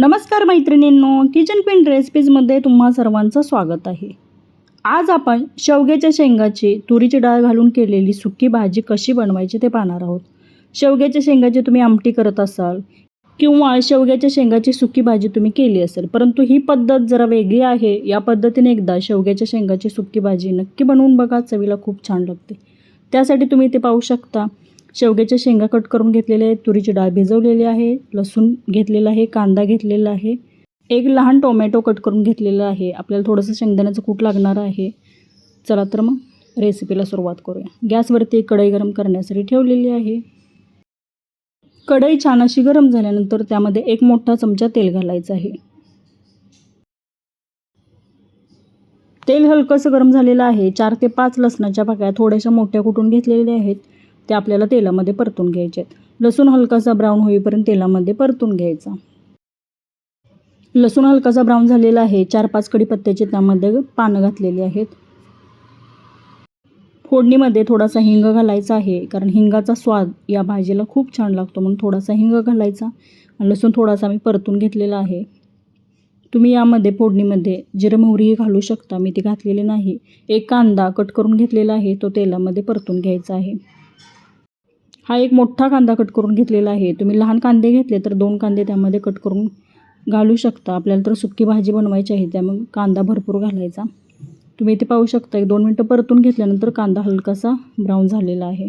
नमस्कार मैत्रिणींनो kitchen queen रेसिपीजमध्ये तुम्हा सर्वांचं स्वागत आहे. आज आपण शेवग्याच्या शेंगाची तुरीची डाळ घालून केलेली सुकी भाजी कशी बनवायची ते पाहणार आहोत. शेवग्याच्या शेंगाची तुम्ही आमटी करत असाल किंवा शेवग्याच्या शेंगाची सुकी भाजी तुम्ही केली असेल परंतु ही पद्धत जरा वेगळी आहे. या पद्धतीने एकदा शेवग्याच्या शेंगाची सुकी भाजी नक्की बनवून बघा चवीला खूप छान लागते. त्यासाठी तुम्ही ते पाहू शकता. शेवग्याच्या शेंगा कट करून घेतलेले आहेत. तुरीची डाळ भिजवलेली आहे. लसूण घेतलेला आहे. कांदा घेतलेला आहे. एक लहान टोमॅटो कट करून घेतलेलं आहे. आपल्याला थोडंसं शेंगदाण्याचं कूट लागणार आहे. चला तर मग रेसिपीला सुरुवात करूया. गॅसवरती एक कढई गरम करण्यासाठी ठेवलेली आहे. कढई छान अशी गरम झाल्यानंतर त्यामध्ये एक मोठा चमचा तेल घालायचं आहे. तेल हलकंसं गरम झालेलं आहे. चार ते पाच लसणाच्या पाकळ्या थोड्याशा मोठ्या कुटून घेतलेल्या आहेत. ते आपल्याला तेलामध्ये परतून घ्यायचे आहेत. लसूण हलकासा ब्राऊन होईपर्यंत तेलामध्ये परतून घ्यायचा. लसूण हलकासा ब्राऊन झालेला आहे. चार पाच कडीपत्त्याचे त्यामध्ये पानं घातलेली आहेत. फोडणीमध्ये थोडासा हिंग घालायचा आहे कारण हिंगाचा स्वाद या भाजीला खूप छान लागतो म्हणून थोडासा हिंग घालायचा. आणि लसूण थोडासा मी परतून घेतलेला आहे. तुम्ही यामध्ये फोडणीमध्ये जिरं मोहरीही घालू शकता. मी ती घातलेली नाही. एक कांदा कट करून घेतलेला आहे. तो तेलामध्ये परतून घ्यायचा आहे. हा एक मोठा कांदा कट करून घेतलेला आहे. तुम्ही लहान कांदे घेतले तर दोन कांदे त्यामध्ये कट करून घालू शकता. आपल्याला तर सुकी भाजी बनवायची आहे त्यामुळे कांदा भरपूर घालायचा. तुम्ही इथे पाहू शकता एक दोन मिनटं परतून घेतल्यानंतर कांदा हलकासा ब्राऊन झालेला आहे.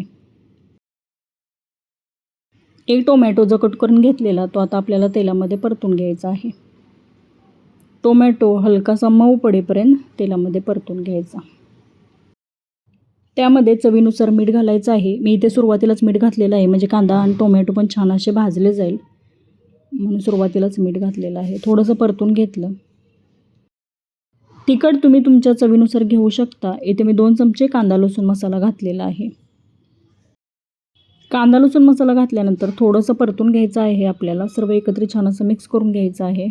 एक टोमॅटो जो कट करून घेतलेला तो आता आपल्याला तेलामध्ये परतून घ्यायचा आहे. टोमॅटो हलकासा मऊ पडेपर्यंत तेलामध्ये परतून घ्यायचा. त्यामध्ये चवीनुसार मीठ घालायचं आहे. मी इथे सुरुवातीलाच मीठ घातलेलं आहे. म्हणजे कांदा आणि टोमॅटो पण छान असे भाजले जाईल. म्हणून सुरुवातीलाच मीठ घातलेलं आहे. थोडंसं परतून घेतलं. तिखट तुम्ही तुमच्या चवीनुसार घेऊ शकता. इथे मी दोन चमचे कांदा लसूण मसाला घातलेला आहे. कांदा लसूण मसाला घातल्यानंतर थोडंसं परतून घ्यायचं आहे आपल्याला. सर्व एकत्र छान असं मिक्स करून घ्यायचं आहे.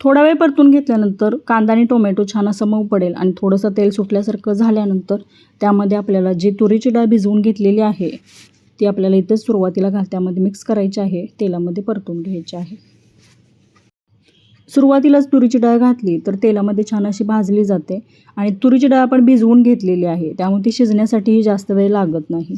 थोडा वेळ परतून घेतल्यानंतर कांदा आणि टोमॅटो छान असं मऊ पडेल आणि थोडंसं तेल सुटल्यासारखं झाल्यानंतर त्यामध्ये आपल्याला जी तुरीची डाळ भिजवून घेतलेली आहे ती आपल्याला इथेच सुरुवातीला घाल त्यामध्ये मिक्स करायची आहे तेलामध्ये परतून घ्यायची आहे. सुरुवातीलाच तुरीची डाळ घातली तर तेलामध्ये छान अशी भाजली जाते आणि तुरीची डाळ आपण भिजवून घेतलेली आहे त्यामुळे ती शिजण्यासाठीही जास्त वेळ लागत नाही.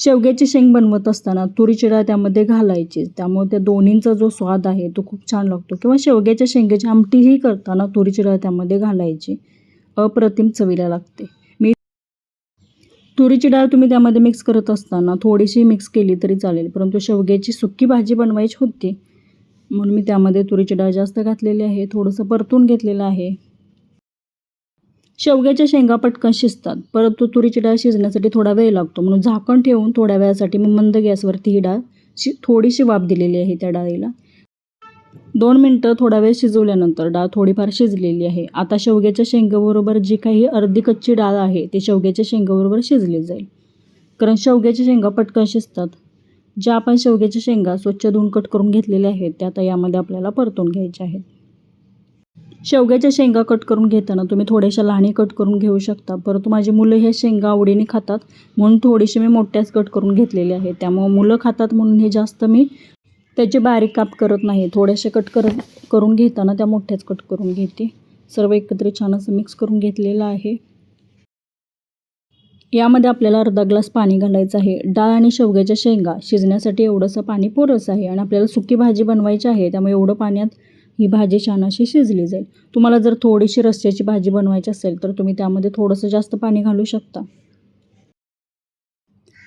शेवग्याचे शेंग बनवत असताना तुरीची डाळ त्यामध्ये घालायची. त्यामुळे त्या दोन्हींचा जो स्वाद आहे तो खूप छान लागतो. किंवा शेवग्याच्या शेंगाची आमटीही करताना तुरीची डाळ त्यामध्ये घालायची. अप्रतिम चवीला लागते. मी तुरीची डाळ तुम्ही त्यामध्ये मिक्स करत असताना थोडीशी मिक्स केली तरी चालेल. परंतु शेवग्याची सुक्की भाजी बनवायची होती. म्हणून मी त्यामध्ये तुरीची डाळ जास्त घातलेली आहे. थोडंसं परतून घेतलेलं आहे. शेवग्याच्या शेंगा पटकन शिजतात. परंतु तुरीची डाळ शिजण्यासाठी थोडा वेळ लागतो. म्हणून झाकण ठेवून थोड्या वेळासाठी मी मंद गॅसवरती ही डाळ शि थोडीशी वाफ दिलेली आहे त्या डाळीला. दोन मिनटं थोडा वेळ शिजवल्यानंतर डाळ थोडीफार शिजलेली आहे. आता शेवग्याच्या शेंगाबरोबर जी काही अर्धी कच्ची डाळ आहे ती शेवग्याच्या शेंगाबरोबर शिजली जाईल. कारण शेवग्याच्या शेंगा पटकन शिजतात. ज्या आपण शेवग्याच्या शेंगा स्वच्छ धुवून कट करून घेतलेल्या आहेत त्या आता यामध्ये आपल्याला परतून घ्यायच्या आहेत. शेवग्याच्या शेंगा कट करून घेताना तुम्ही थोड्याशा लहानी कट करून घेऊ शकता. परंतु माझी मुलं हे शेंगा आवडीने खातात म्हणून थोडीशी मी मोठ्याच कट करून घेतलेले आहे त्यामुळं मुलं खातात म्हणून हे जास्त मी त्याचे बारीक काप करत नाही. थोडेसे कट कर करून घेताना त्या मोठ्याच कट करून घेते. सर्व एकत्र छान असं मिक्स करून घेतलेलं आहे. यामध्ये आपल्याला अर्धा ग्लास पाणी घालायचं आहे. डाळ आणि शेवग्याच्या शेंगा शिजण्यासाठी एवढंसं पाणी पुरस आहे आणि आपल्याला सुकी भाजी बनवायची आहे त्यामुळे एवढं पाण्यात ही भाजी छान अशी शिजली जाईल. तुम्हाला जर थोडीशी रस्स्याची भाजी बनवायची असेल तर तुम्ही त्यामध्ये थोडंसं जास्त पाणी घालू शकता.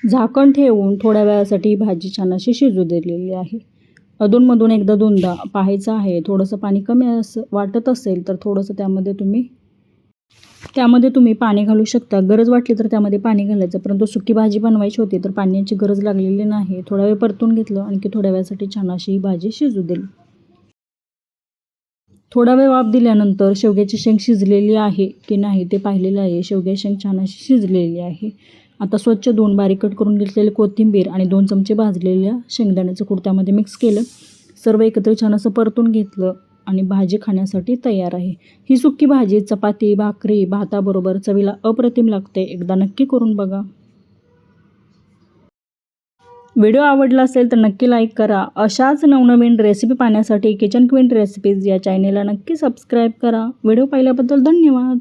झाकण ठेवून थोड्या वेळासाठी ही भाजी छान अशी शिजू दिलेली आहे. अधूनमधून एकदा दोनदा पाहायचं आहे थोडंसं पाणी कमी असं वाटत असेल तर थोडंसं त्यामध्ये तुम्ही त्यामध्ये तुम्ही पाणी घालू शकता. गरज वाटली तर त्यामध्ये पाणी घालायचं परंतु सुकी भाजी बनवायची होती तर पाण्याची गरज लागलेली नाही. थोडा वेळ परतून घेतलं आणखी थोड्या वेळासाठी छान अशी ही भाजी शिजू दिली. थोडा वेळ वाफ दिल्यानंतर शेवग्याची शेंग शिजलेली आहे की नाही ते पाहिलेलं आहे. शेवग्याची शेंग छान अशी शिजलेली आहे. आता स्वच्छ दोन बारीक कट करून घेतलेले कोथिंबीर आणि दोन चमचे भाजलेल्या शेंगदाण्याचं कुर्त्यामध्ये मिक्स केलं. सर्व एकत्र छान असं परतून घेतलं आणि भाजी खाण्यासाठी तयार आहे. ही सुक्की भाजी चपाती भाकरी भाताबरोबर चवीला अप्रतिम लागते. एकदा नक्की करून बघा. व्हिडिओ आवडला असेल तर नक्की लाईक करा. अशाच नवनवीन रेसिपी पाहण्यासाठी किचन क्वीन रेसिपीज या चॅनेलला नक्की सबस्क्राईब करा. व्हिडिओ पाहिल्याबद्दल धन्यवाद.